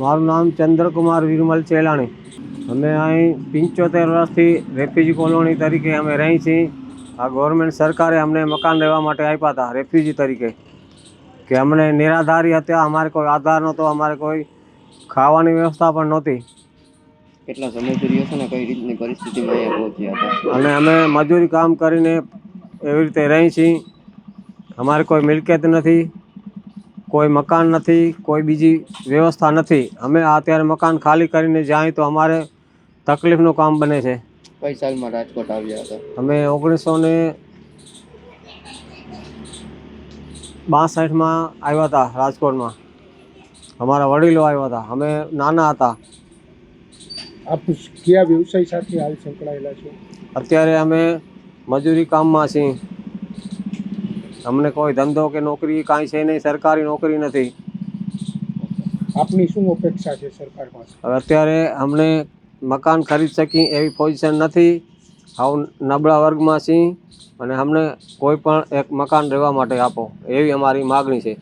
મારું નામ ચંદ્રકુમાર વિરમલ ચેલાણી. અમે અહીં પંચોતેર વર્ષથી રેફ્યુજી કોલોની તરીકે અમે રહી છીએ. આ ગવર્મેન્ટ સરકારે અમને મકાન રહેવા માટે આપ્યા હતા રેફ્યુજી તરીકે. કે અમને નિરાધારી હતા અમારે કોઈ આધાર નહોતો અમારે કોઈ ખાવાની વ્યવસ્થા પણ નહોતી. કેટલા સમયથી રહ્યો છો ને કઈ રીતની પરિસ્થિતિમાં અહીંયા પહોંચ્યા હતા અને અમે મજૂરી કામ કરીને એવી રીતે રહી છીએ. અમારે કોઈ મિલકત નથી. કોઈ મકાન નથી કોઈ બીજી વ્યવસ્થા નથી. અમે અત્યારે મકાન ખાલી કરીને જાય તો અમારે તકલીફનું કામ બને છે. કઈ સાલમાં રાજકોટ આવ્યા હતા. અમે ઓગણીસો ને બાસઠમાં આવ્યા હતા રાજકોટમાં. અમારા વડીલો આવ્યા હતા. અમે નાના હતા. આપ કયા વ્યવસાય સાથે હાલ સંકળાયેલા છો? અત્યારે અમે મજૂરી કામમાં છીએ. અમને કોઈ ધંધો કે નોકરી કાંઈ છે નહીં સરકારી નોકરી નથી. આપની શું અપેક્ષા છે સરકાર પાસે? હવે અત્યારે અમને મકાન ખરીદ શકી એવી પોઝિશન નથી. આવું નબળા વર્ગમાં છીએ અને અમને કોઈ પણ એક મકાન રહેવા માટે આપો એવી અમારી માગણી છે.